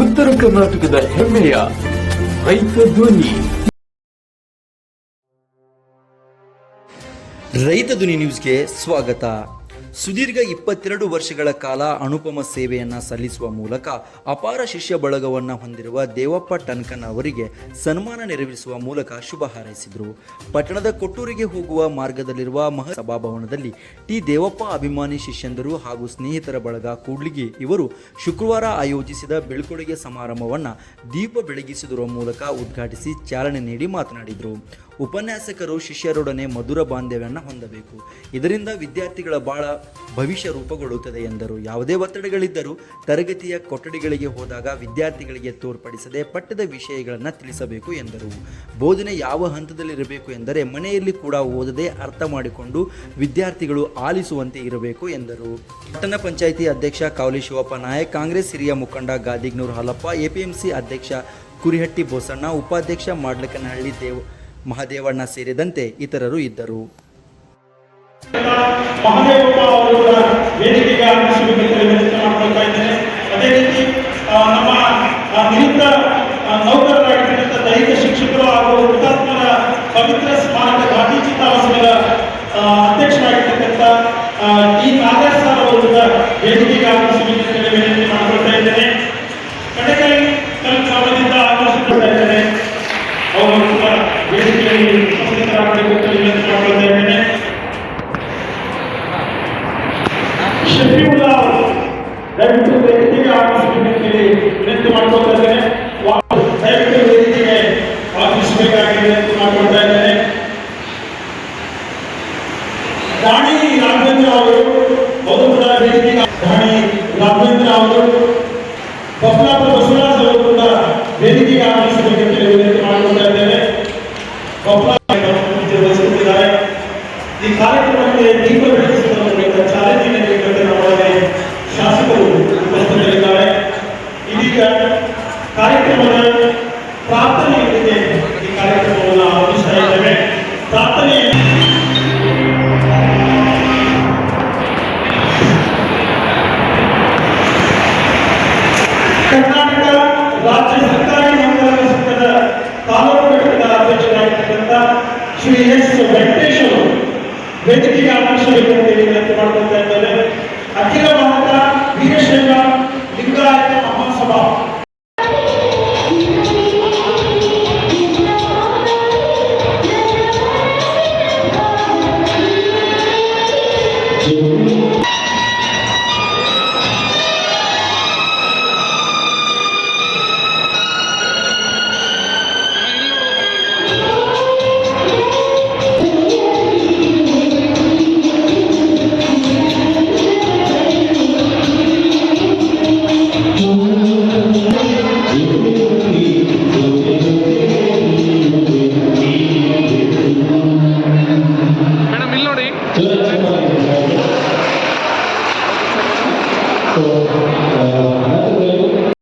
ಉತ್ತರ ಕರ್ನಾಟಕದ ಹೆಮ್ಮೆಯ ರೈತ ಧ್ವನಿ. ರೈತ ಧ್ವನಿ ನ್ಯೂಸ್ಗೆ ಸ್ವಾಗತ. ಸುದೀರ್ಘ ಇಪ್ಪತ್ತೆರಡು ವರ್ಷಗಳ ಕಾಲ ಅನುಪಮ ಸೇವೆಯನ್ನು ಸಲ್ಲಿಸುವ ಮೂಲಕ ಅಪಾರ ಶಿಷ್ಯ ಬಳಗವನ್ನು ಹೊಂದಿರುವ ದೇವಪ್ಪ ಟನ್ಕನ್ ಅವರಿಗೆ ಸನ್ಮಾನ ನೆರವೇರಿಸುವ ಮೂಲಕ ಶುಭ ಹಾರೈಸಿದರು. ಪಟ್ಟಣದ ಕೊಟ್ಟೂರಿಗೆ ಹೋಗುವ ಮಾರ್ಗದಲ್ಲಿರುವ ಮಹ ಸಭಾಭವನದಲ್ಲಿ ಟಿ ದೇವಪ್ಪ ಅಭಿಮಾನಿ ಶಿಷ್ಯಂದರು ಹಾಗೂ ಸ್ನೇಹಿತರ ಬಳಗ ಕೂಡ್ಲಿಗಿ ಇವರು ಶುಕ್ರವಾರ ಆಯೋಜಿಸಿದ ಬೆಳ್ಕೊಡುಗೆ ಸಮಾರಂಭವನ್ನು ದೀಪ ಬೆಳಗಿಸುವುದರ ಮೂಲಕ ಉದ್ಘಾಟಿಸಿ ಚಾಲನೆ ನೀಡಿ ಮಾತನಾಡಿದರು. ಉಪನ್ಯಾಸಕರು ಶಿಷ್ಯರೊಡನೆ ಮಧುರ ಬಾಂಧವ್ಯವನ್ನು ಹೊಂದಬೇಕು. ಇದರಿಂದ ವಿದ್ಯಾರ್ಥಿಗಳ ಬಾಳ ಭವಿಷ್ಯ ರೂಪುಗೊಳ್ಳುತ್ತದೆ ಎಂದರು. ಯಾವುದೇ ಒತ್ತಡಗಳಿದ್ದರೂ ತರಗತಿಯ ಕೊಠಡಿಗಳಿಗೆ ಹೋದಾಗ ವಿದ್ಯಾರ್ಥಿಗಳಿಗೆ ತೋರ್ಪಡಿಸದೆ ಪಠ್ಯದ ವಿಷಯಗಳನ್ನು ತಿಳಿಸಬೇಕು ಎಂದರು. ಬೋಧನೆ ಯಾವ ಹಂತದಲ್ಲಿರಬೇಕು ಎಂದರೆ ಮನೆಯಲ್ಲಿ ಕೂಡ ಓದದೆ ಅರ್ಥ ಮಾಡಿಕೊಂಡು ವಿದ್ಯಾರ್ಥಿಗಳು ಆಲಿಸುವಂತೆ ಇರಬೇಕು ಎಂದರು. ಪಟ್ಟಣ ಪಂಚಾಯಿತಿ ಅಧ್ಯಕ್ಷ ಕಾವಲಿ ಶಿವಪ್ಪ ನಾಯಕ್, ಕಾಂಗ್ರೆಸ್ ಹಿರಿಯ ಮುಖಂಡ ಗಾದಿಗ್ನೂರ್ ಹಾಲಪ್ಪ ಎಪಿಎಂಸಿ ಅಧ್ಯಕ್ಷ ಕುರಿಹಟ್ಟಿ ಬೋಸಣ್ಣ, ಉಪಾಧ್ಯಕ್ಷ ಮಾಡ್ಲಕನಹಳ್ಳಿ ದೇವ್ ಮಹದೇವಣ್ಣ ಸೇರಿದಂತೆ ಇತರರು ಇದ್ದರು ಮಹದೇವಪ್ಪ ಅವರು ಕೂಡ ವೇದಿಕೆಗೆ ಆಗಮಿಸಬೇಕೆಂದು ವಿನಂತಿ ಮಾಡ್ಕೊಳ್ತಾ ಇದ್ದೇನೆ ಅದೇ ರೀತಿ ಆ, ನಮ್ಮ ಆ, ನಿವೃತ್ತ ಆ, ನೌಕರರಾಗಿರ್ತಕ್ಕಂಥ ದೈಹಿಕ ಶಿಕ್ಷಕರು ಹಾಗೂ ಹುತಾತ್ಮರ ಪವಿತ್ರ ಸ್ಮಾರಕ ಗಾಂಧಿ ಚಿತಾವಾಸಗಳ ಆ, ಅಧ್ಯಕ್ಷರಾಗಿರ್ತಕ್ಕಂಥ ಆ, ಡಿ ನಾಗರಾಜ್ ಸರ್ ಕೂಡ ವೇದಿಕೆಗೆ ಆಗಮಿಸಬೇಕೆಂದು ವಿನಂತಿ ಮಾಡಿಕೊಳ್ತಾ ಇದ್ದೇನೆ. ಕಡೆಕೈ ಕಲ್ಪದಿಂದ ಆಗಮಿಸಿಕೊಳ್ತಾ ಇದ್ದೇನೆ. ಅವರು ಕೂಡ ವೇದಿಕೆಯಲ್ಲಿ ಉಪಸ್ಥಿತರಾಗಬೇಕೆಂದು ವಿನಂತಿ ಇದ್ದೇನೆ ಶಫೀವುಲ್ಲಾ ಅವರು ದಯವಿಟ್ಟು ವೇದಿಕೆಗೆ ಆಗಮಿಸಬೇಕೆಂತೇಳಿ ವಿನಂತಿ ಮಾಡ್ಕೊಳ್ತಾ ಇದ್ದೇನೆ ವಾಪಸ್ ದಯವಿಟ್ಟು ವೇದಿಕೆಗೆ ಆಗಮಿಸಬೇಕಾಗಿ ವಿನಂತಿ ಮಾಡ್ಕೊಳ್ತಾ ಇದ್ದೇನೆ ರಾಣಿ ರಾಘವೇಂದ್ರ ಅವರು ಅವರು ಕೂಡ ವೇದಿಕೆಗೆ ರಾಣಿ ರಾಘವೇಂದ್ರ ಅವರು ಬಫಲಾಪುರ ಬಸವರಾಜ್ ಅವರು ಕೂಡ ವೇದಿಕೆಗೆ ಆಗಮಿಸಬೇಕೆಂದು ವಿನಂತಿ ಮಾಡಿಕೊಳ್ತಾ ಇದ್ದೇನೆ. ವೇದಿಕೆಗೆ ಆಗಮಿಸಬೇಕು ಅಂತ ಹೇಳಿ ವಿನಂತಿ ಮಾಡ್ಕೊಳ್ತಾ ಇದ್ದಾರೆ ಅಖಿಲ Bharat Veerashaiva Lingayat Mahasabha madam So, uh,